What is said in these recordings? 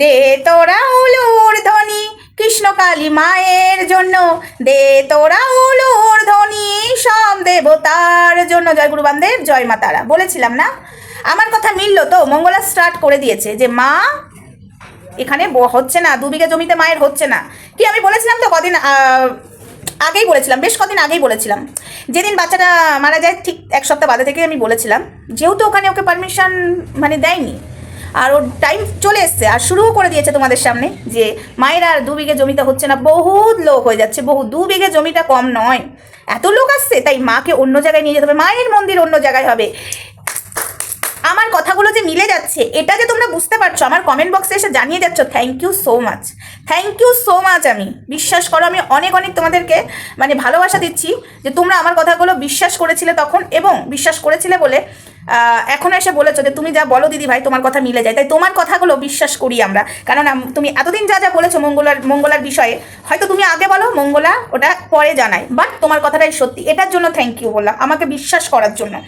দে তোরা উলুর ধ্বনি কৃষ্ণকালী মায়ের জন্য। দে তোরা উলুর ধ্বনি সব দেবতার জন্য। জয় গুরু বামদেব, জয় মা তারা। বলেছিলাম না? আমার কথা মিলল তো? মঙ্গলা স্টার্ট করে দিয়েছে যে, মা, এখানে হচ্ছে না, দু বিঘা জমিতে মায়ের হচ্ছে না। কি আমি বলেছিলাম তো কদিন আগেই বলেছিলাম, বেশ কদিন আগেই বলেছিলাম। যেদিন বাচ্চাটা মারা যায় ঠিক এক সপ্তাহ বাদে থেকে আমি বলেছিলাম। যেহেতু ওখানে ওকে পারমিশন মানে দেয়নি আর ওর টাইম চলে এসছে। আর শুরুও করে দিয়েছে তোমাদের সামনে যে, মায়ের আর দু বিঘে জমিটা হচ্ছে না, বহুত লোক হয়ে যাচ্ছে, বহু দু বিঘে জমিটা কম নয়। এত লোক আসছে, তাই মাকে অন্য জায়গায় নিয়ে যেতে হবে। মায়ের মন্দির অন্য জায়গায় হবে। আমার কথাগুলো যে মিলে যাচ্ছে, এটা যে তোমরা বুঝতে পারছ, আমার কমেন্ট বক্সে এসে জানিয়ে যাচ্ছ thank you so much thank you so much আমি। বিশ্বাস করো, আমি অনেক অনেক তোমাদেরকে মানে ভালোবাসা দিচ্ছি যে তোমরা আমার কথাগুলো বিশ্বাস করেছিলে তখন এবং বিশ্বাস করেছিলে বলে এখন এসে বলেছ যে তুমি যা বলো দিদি ভাই তোমার কথা মিলে যায়। তাই তোমার কথাগুলো বিশ্বাস করি আমরা। কারণ তুমি এতদিন যা যা বলেছ মঙ্গলার মঙ্গলার বিষয়ে, হয়তো তুমি আগে বলো, মঙ্গলা ওটা পরে জানায়। বাট তোমার কথাটাই সত্যি। এটার জন্য থ্যাংক ইউ বললাম। আমাকে বিশ্বাস করার জন্য।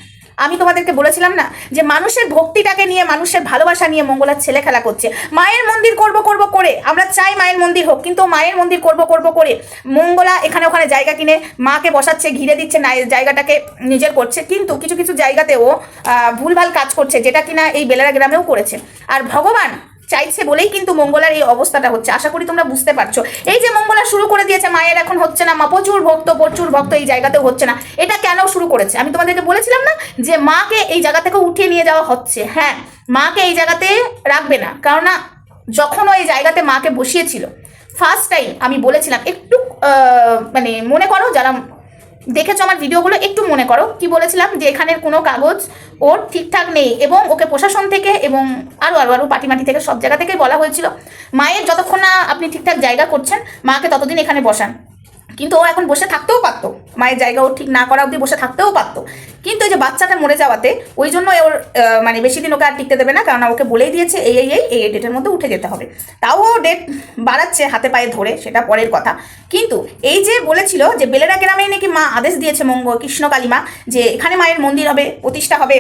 আমি তোমাদেরকে বলেছিলাম না যে মানুষের ভক্তিটাকে নিয়ে, মানুষের ভালোবাসা নিয়ে মঙ্গলার ছেলে খেলা করছে। মায়ের মন্দির করব করব করে, আমরা চাই মায়ের মন্দির হোক, কিন্তু মায়ের মন্দির করব করব করে মঙ্গলা এখানে ওখানে জায়গা কিনে মাকে বসাচ্ছে, ঘিরে দিচ্ছে, না জায়গাটাকে নিজের করছে। কিন্তু কিছু কিছু জায়গাতেও ভুলভাল কাজ করছে, যেটা কিনা এই বেলারা গ্রামেও করেছে। আর ভগবান চাইছে বলেই কিন্তু মঙ্গলার এই অবস্থাটা হচ্ছে। আশা করি তোমরা বুঝতে পারছ। এই যে মঙ্গলা শুরু করে দিয়েছে, মায়ের এখন হচ্ছে না মা, প্রচুর ভক্ত প্রচুর ভক্ত এই জায়গাতেও হচ্ছে না। এটা কেন শুরু করেছে? আমি তোমাদেরকে বলেছিলাম না যে মাকে এই জায়গা থেকে উঠিয়ে নিয়ে যাওয়া হচ্ছে। হ্যাঁ মাকে এই জায়গাতে রাখবে না। কারণ না যখন ওই জায়গাতে মাকে বসিয়েছিল ফার্স্ট টাইম আমি বলেছিলাম, একটু মানে মনে করো যারা দেখেছ আমার ভিডিওগুলো? একটু মনে করো। কি বলেছিলাম? যে এখানের কোনো কাগজ ওর ঠিকঠাক নেই এবং ওকে প্রশাসন থেকে এবং আরও আরও আরও পাটিমাটি থেকে, সব জায়গা থেকেই বলা হয়েছিল। মায়ের যতক্ষণ না আপনি ঠিকঠাক জায়গা করছেন, মাকে ততদিন এখানে বসান। কিন্তু ও এখন বসে থাকতেও পারতো। মায়ের জায়গা ও ঠিক না করা অবধি বসে থাকতেও পারতো। কিন্তু এই যে বাচ্চাটা মরে যাওয়াতে, ওই জন্য ওর মানে বেশি দিন ওকে আর টিকতে দেবে না, কারণ ওকে বলেই দিয়েছে, এই এই এই এই এই ডেটের মধ্যে উঠে যেতে হবে। তাও ও ডেট বাড়াচ্ছে হাতে পায়ে ধরে, সেটা পরের কথা। কিন্তু এই যে বলেছিল যে বেলেরা গ্রামে নাকি মা আদেশ দিয়েছে মঙ্গ কৃষ্ণ কালীমা, যে এখানে মায়ের মন্দির হবে, প্রতিষ্ঠা হবে।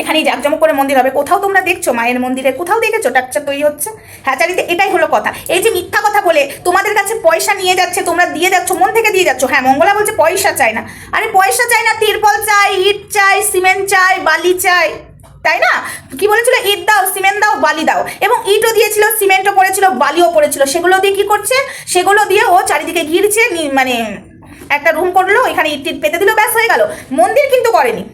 এখানেই জাকজমক করে মন্দির হবে। কোথাও তোমরা দেখছ মায়ের মন্দিরে? কোথাও দেখেছ? টাকচার তৈরি হচ্ছে। হ্যাচারিতে এটাই হলো কথা। এই যে মিথ্যা কথা বলে তোমাদের কাছে পয়সা নিয়ে যাচ্ছে, তোমরা দিয়ে যাচ্ছ, মন থেকে দিয়ে যাচ্ছ। হ্যাঁ মঙ্গলা বলছে পয়সা চাই না। আরে পয়সা চাই না, তিরপল চাই ইট চাই সিমেন্ট চাই বালি চাই তাই না? কি বলেছিল? ইট দাও, সিমেন্ট দাও, বালি দাও। এবং ইটও দিয়েছিল, সিমেন্টও পড়েছিল বালিও পড়েছিল সেগুলো দিয়ে কি করছে? সেগুলো দিয়ে ও চারিদিকে ঘিরছে মানে একটা রুম করল, এখানে ইট পেতে দিল, ব্যাস হয়ে গেল। মন্দির কিন্তু করেনি।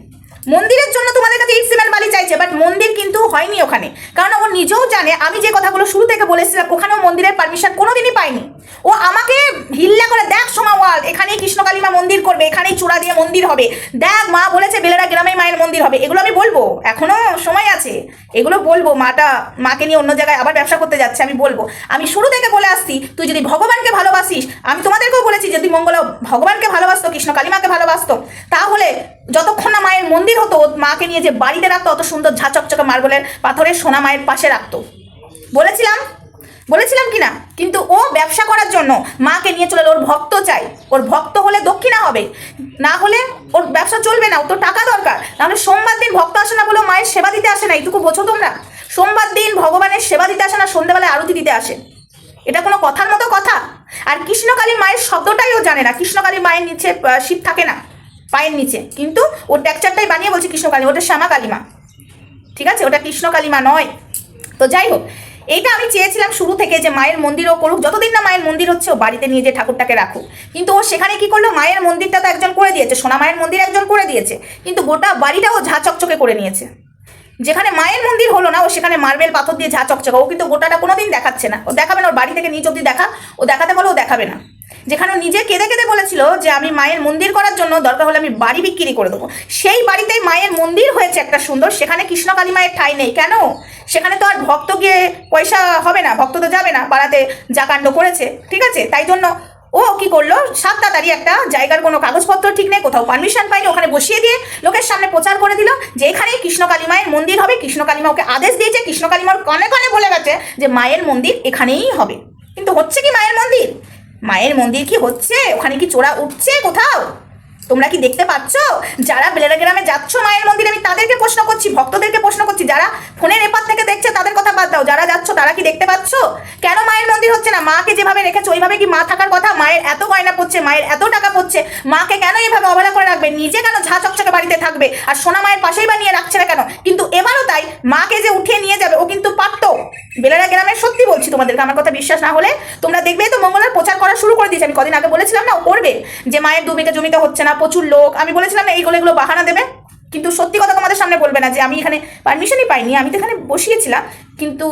মন্দিরের জন্য তোমাদের কাছে ইট সিমেন্ট বালি চাইছে বাট মন্দির কিন্তু হয়নি ওখানে। কারণ ও নিজেও জানে, আমি যে কথাগুলো শুরু থেকে বলেছিলাম, ওখানেও মন্দিরের পারমিশন কোনোদিনই পাইনি। ও আমাকে হিল্লা করে, দেখ সোমা ওয়াল, এখানেই কৃষ্ণকালী মা মন্দির করবে, এখানেই চূড়া দিয়ে মন্দির হবে। দেখ, মা বলেছে বেলেরা গ্রামে মায়ের মন্দির হবে। এগুলো আমি বলব, এখনও সময় আছে। এগুলো বলব, মাটা, মাকে নিয়ে অন্য জায়গায় আবার ব্যবসা করতে যাচ্ছে, আমি বলব। আমি শুরু থেকে বলে আসছি, তুই যদি ভগবানকে ভালোবাসিস, আমি তোমাদেরকেও বলেছি, যদি মঙ্গলা ভগবানকে ভালোবাসতো, কৃষ্ণ কালীমাকে ভালোবাসতো, তাহলে যতক্ষণ না মায়ের মন্দির হতো ও মাকে নিয়ে যে বাড়িতে রাখতো, অত সুন্দর ঝাঁচকচকে মার্বেলের পাথরের সোনা মায়ের পাশে রাখতো। বলেছিলাম? বলেছিলাম কি না? কিন্তু ও ব্যবসা করার জন্য মাকে নিয়ে চলে ওর ভক্ত চাই। ওর ভক্ত হলে দক্ষিণা হবে। না হলে ওর ব্যবসা চলবে না, ওর তো টাকা দরকার। নাহলে সোমবার দিন ভক্ত আসে না বলে মায়ের সেবা দিতে আসে না, এইটুকু বোঝো তোমরা? সোমবার দিন ভগবানের সেবা দিতে আসে না, সন্ধ্যেবেলায় আরতি দিতে আসে। এটা কোনো কথার মতো কথা? আর কৃষ্ণকালী মায়ের শব্দটাই ও জানে না কৃষ্ণকালী মায়ের নিচে শিব থাকে না। পায়ের নিচে। কিন্তু ও ট্যাকচারটাই বানিয়ে বলছে কৃষ্ণ কৃষ্ণকালী, ওটা শ্যামা কালীমা। ঠিক আছে? ওটা কৃষ্ণ কালীমা নয়। তো যাই হোক, এইটা আমি চেয়েছিলাম শুরু থেকে যে মায়ের মন্দিরও করুক। যতদিন না মায়ের মন্দির হচ্ছে, ও বাড়িতে নিয়ে যে ঠাকুরটাকে রাখুক। কিন্তু ও সেখানে কি করল? মায়ের মন্দিরটা তো একজন করে দিয়েছে। সোনা মায়ের মন্দির একজন করে দিয়েছে। কিন্তু গোটা বাড়িটা ও ঝা চকচকে করে নিয়েছে। যেখানে মায়ের মন্দির হলো না, ও সেখানে মার্বেল পাথর দিয়ে ঝা চকচকে। ও কিন্তু গোটাটা কোনোদিন দেখাচ্ছে না। ও দেখাবে না, ওর বাড়ি থেকে নিচ অব্দি দেখা। ও দেখাতে বলে ও দেখাবে না। যেখানে নিজে কেঁদে কেঁদে বলেছিল যে আমি মায়ের মন্দির করার জন্য দরকার হলে আমি বাড়ি বিক্রি করে দেবো। সেই বাড়িতেই মায়ের মন্দির হয়েছে একটা সুন্দর, সেখানে কৃষ্ণকালী মায়ের ঠাঁই নেই। কেন? সেখানে তো আর ভক্ত গিয়ে পয়সা হবে না, ভক্ত তো যাবে না পাড়াতে যা কাণ্ড করেছে, ঠিক আছে? তাই জন্য ও কি করল? সাত তাড়াতাড়ি একটা জায়গার কোনো কাগজপত্র ঠিক নেই, কোথাও পারমিশন পাইনি ওখানে বসিয়ে দিয়ে লোকের সামনে প্রচার করে দিল যে এখানেই কৃষ্ণকালী মায়ের মন্দির হবে। কৃষ্ণকালী মা ওকে আদেশ দিয়েছে কৃষ্ণকালী মার কনে কানে বলে গেছে যে মায়ের মন্দির এখানেই হবে। কিন্তু হচ্ছে কি মায়ের মন্দির? মায়ের মন্দির কি হচ্ছে? ওখানে কি চোরা উঠছে কোথাও? তোমরা কি দেখতে পাচ্ছ? যারা বেলেরা গ্রামে যাচ্ছ মায়ের মন্দিরে, আমি তাদেরকে প্রশ্ন করছি, ভক্তদেরকে প্রশ্ন করছি। যারা ফোনের এপার থেকে দেখছে, তাদের কথা বাদ দাও। যারা যাচ্ছ, তারা কি দেখতে পাচ্ছ? কেন মায়ের মন্দির হচ্ছে না? মাকে যেভাবে রেখেছো, ওইভাবে কি মা থাকার কথা? মায়ের এত গয়না পড়ছে, মায়ের এত টাকা পড়ছে, মাকে কেন এভাবে অবহেলা করে রাখবে? নিজে কেন ঝা চকচকে বাড়িতে থাকবে? আর সোনা মায়ের পাশেই বানিয়ে রাখছে না কেন? কিন্তু এবারও তাই, মাকে যে উঠিয়ে নিয়ে যাবে, ও কিন্তু পারতো। বেলেরা গ্রামের সত্যি বলছি তোমাদেরকে, আমার কথা বিশ্বাস না হলে। তোমরা দেখবে তো মঙ্গলার প্রচার করা শুরু করে দিয়েছে। আমি কদিন আগে বলেছিলাম না করবে যে মায়ের দু জমিতে হচ্ছে না, প্রচুর লোক। আমি বলেছিলাম না এইগুলো এগুলো বাহানা দেবে। কিন্তু সত্যি কথা তোমাদের সামনে বলবে না যে আমি এখানে পারমিশনই পাইনি। আমি তো এখানে বসিয়েছিলাম। কিন্তু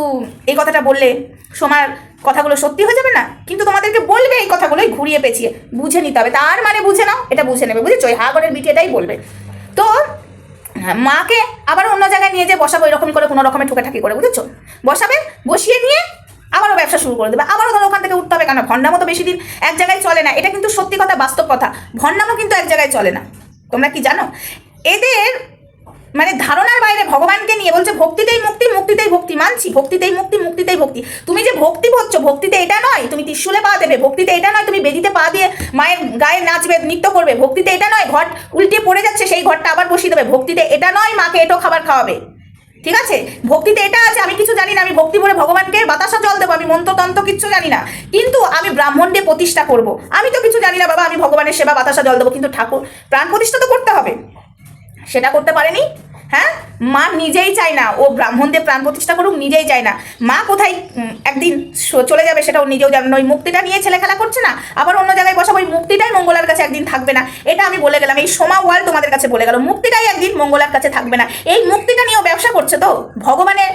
এই কথাটা বললে সোমার কথাগুলো সত্যি হয়ে যাবে না? কিন্তু তোমাদেরকে বলবে এই কথাগুলোই ঘুরিয়ে পেঁচিয়ে। বুঝে নিতে হবে। তার মানে বুঝে নাও, এটা বুঝে নেবে। বুঝেছ? ওই হাগরের বিটি এটাই বলবে। তো হ্যাঁ, মাকে আবার অন্য জায়গায় নিয়ে যেয়ে বসাবো এরকম করে কোনো রকমের ঠুকাঠাকি করে বুঝেছ? বসাবে বসিয়ে নিয়ে আবারও ব্যবসা শুরু করে দেবে। আবারও ধরো ওখান থেকে উঠতে হবে কেন ভণ্ডামো তো বেশি দিন এক জায়গায় চলে না। এটা কিন্তু সত্যি কথা বাস্তব কথা। ভণ্ডামো কিন্তু এক জায়গায় চলে না। তোমরা কি জানো? এদের মানে ধারণার ভগবানকে নিয়ে বলছে, ভক্তিতেই মুক্তি, মুক্তিতেই ভক্তি, মানছি। ভক্তিতেই মুক্তি, মুক্তিতেই ভক্তি। তুমি যে ভক্তি হচ্ছ ভক্তিতে এটা নয়, তুমি ত্রিশুলে পা দেবে। ভক্তিতে এটা নয়, তুমি বেদিতে পা দিয়ে মায়ের গায়ে নাচবে নৃত্য করবে। ভক্তিতে এটা নয়, ঘট উল্টে পড়ে যাচ্ছে, সেই ঘরটা আবার বসিয়ে দেবে। ভক্তিতে এটা নয়, মাকে এটো খাবার খাওয়াবে। ঠিক আছে? ভক্তিতে এটা আছে, আমি কিছু জানি না, আমি ভক্তি বলে ভগবানকে বাতাসা জল দেবো, আমি মন্ত্রতন্ত্র কিচ্ছু জানি না। কিন্তু আমি ব্রাহ্মণকে প্রতিষ্ঠা করব। আমি তো কিছু জানি না, বাবা, আমি ভগবানের সেবা বাতাসা জল দেবো, কিন্তু ঠাকুর, প্রাণ প্রতিষ্ঠা তো করতে হবে। সেটা করতে পারেনি। হ্যাঁ? মা নিজেই চায় না। ও ব্রাহ্মণদের প্রাণ প্রতিষ্ঠা করুক, নিজেই চায় না। মা কোথায় একদিন চলে যাবে সেটাও নিজেও জানে না। ওই মুক্তিটা নিয়ে ছেলে খেলা করছে না, আবার অন্য জায়গায় বসাবো ওই মুক্তিটাই মঙ্গলার কাছে একদিন থাকবে না। এটা আমি বলে গেলাম, এই সোমা ওয়াল তোমাদের কাছে বলে গেল, মুক্তিটাই একদিন মঙ্গলার কাছে থাকবে না। এই মুক্তিটা নিয়েও ব্যবসা করছে তো? ভগবানের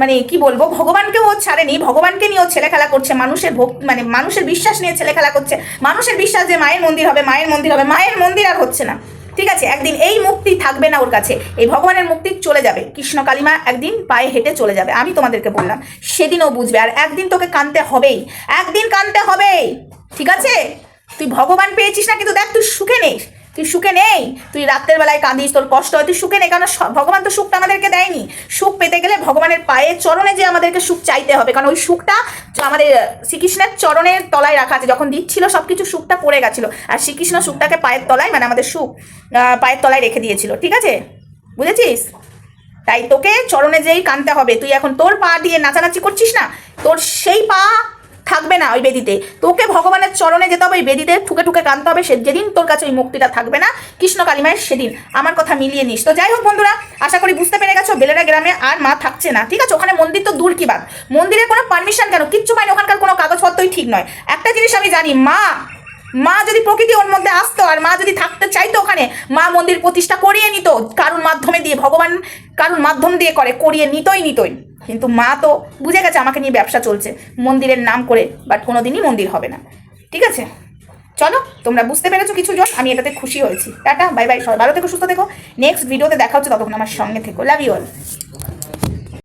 মানে কি বলব ভগবানকে ও ছাড়েনি, ভগবানকে নিয়ে ও ছেলে খেলা করছে, মানুষের মানে মানুষের বিশ্বাস নিয়ে ছেলে খেলা করছে। মানুষের বিশ্বাস যে মায়ের মন্দির হবে, মায়ের মন্দির হবে, মায়ের মন্দির আর হচ্ছে না। ঠিক আছে, একদিন এই মুক্তি থাকবে না ওর কাছে। এই ভগবানের মুক্তি চলে যাবে। কৃষ্ণ কালিমা একদিন পায়ে হেঁটে চলে যাবে। আমি তোমাদেরকে বললাম, সেদিন ও বুঝবে। আর একদিন তোকে কানতে হবেই। একদিন কানতে হবেই। ঠিক আছে? তুই ভগবান পেয়েছিস না, কিন্তু দেখ তুই সুখে নেই। তুই সুখে নেই? তুই রাত্রের বেলায় কাঁদিস, তোর কষ্ট হয়, তুই সুখে নেই কারণ ভগবান তো সুখটা আমাদেরকে দেয়নি? সুখ পেতে গেলে ভগবানের পায়ে চরণে যে আমাদেরকে সুখ চাইতে হবে, কারণ ওই সুখটা আমাদের শ্রীকৃষ্ণের চরণের তলায় রাখা আছে, যখন দিচ্ছিল সব কিছু সুখটা পড়ে গেছিল, আর শ্রীকৃষ্ণ সুখটাকে পায়ের তলায় মানে আমাদের সুখ পায়ের তলায় রেখে দিয়েছিল, ঠিক আছে? বুঝেছিস? তাই তোকে চরণে যেই কানতে হবে, তুই এখন তোর পা দিয়ে নাচানাচি করছিস না? তোর সেই পা থাকবে না ওই বেদিতে। তোকে ভগবানের চরণে যেতে হবে, ওই বেদিতে ঠুকে ঠুকে কানতে হবে, সে যেদিন তোর কাছে ওই মুক্তিটা থাকবে না, কৃষ্ণ কালিমায়ের সেদিন। আমার কথা মিলিয়ে নিস। তো যাই হোক বন্ধুরা, আশা করি বুঝতে পেরে গেছো, বেলেরা গ্রামে আর মা থাকছে না, ঠিক আছে? ওখানে মন্দির তো দূর কি বাদ মন্দিরের কোনো পারমিশন কেন? কিচ্ছু পাইনি ওখানকার কোনো কাগজপত্রই ঠিক নয়। একটা জিনিস আমি জানি, মা মা যদি প্রকৃতি ওর মধ্যে আসতো আর মা যদি থাকতে চাইতো ওখানে, মা মন্দির প্রতিষ্ঠা করিয়ে নিত, কারুর মাধ্যমে দিয়ে, ভগবান কারুর মাধ্যম দিয়ে করে, করিয়ে নিতই নিতই। কিন্তু মা তো বুঝে গেছে আমাকে নিয়ে ব্যবসা চলছে, মন্দিরের নাম করে বাট কোনো দিনই মন্দির হবে না। ঠিক আছে? চলো, তোমরা বুঝতে পেরেছ কিছু জন আমি এটাতে খুশি হয়েছি। টাটা বাই বাই সবাই ভালো থেকো, সুস্থ থেকো। নেক্সট ভিডিওতে দেখা হচ্ছে ততক্ষণ আমার সঙ্গে থেকো। Love you all